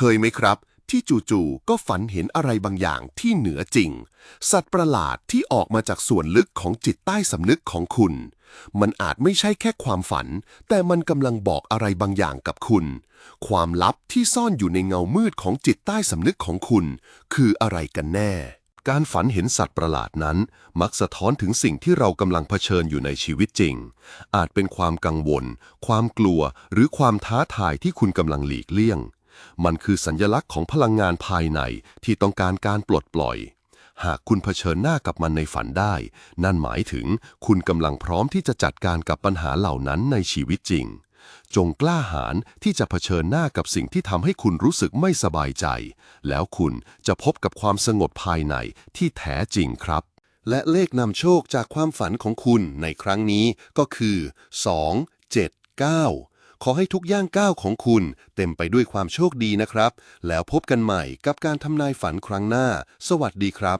เคยไหมครับ ที่จู่ๆก็ฝันเห็นอะไรบางอย่างที่เหนือจริง สัตว์ประหลาดที่ออกมาจากส่วนลึกของจิตใต้สำนึกของคุณ มันอาจไม่ใช่แค่ความฝัน แต่มันกำลังบอกอะไรบางอย่างกับคุณ ความลับที่ซ่อนอยู่ในเงามืดของจิตใต้สำนึกของคุณ คืออะไรกันแน่ การฝันเห็นสัตว์ประหลาดนั้น มักสะท้อนถึงสิ่งที่เรากำลังเผชิญอยู่ในชีวิตจริง อาจเป็นความกังวล ความกลัว หรือความท้าทายที่คุณกำลังหลีกเลี่ยง มันคือสัญญลักษณ์ของพลังงานภายในที่ต้องการการปลดปล่อย หากคุณเผชิญหน้ากับมันในฝันได้ นั่นหมายถึงคุณกำลังพร้อมที่จะจัดการกับปัญหาเหล่านั้นในชีวิตจริง จงกล้าหาญที่จะเผชิญหน้ากับสิ่งที่ทำให้คุณรู้สึกไม่สบายใจ แล้วคุณจะพบกับความสงบภายในที่แท้จริงครับและเลขนำโชคจากความฝันของคุณในครั้งนี้ก็คือ 2 7 9 ขอให้ทุกย่างก้าวของคุณ เต็มไปด้วยความโชคดีนะครับ แล้วพบกันใหม่กับการทำนายฝันครั้งหน้า สวัสดีครับ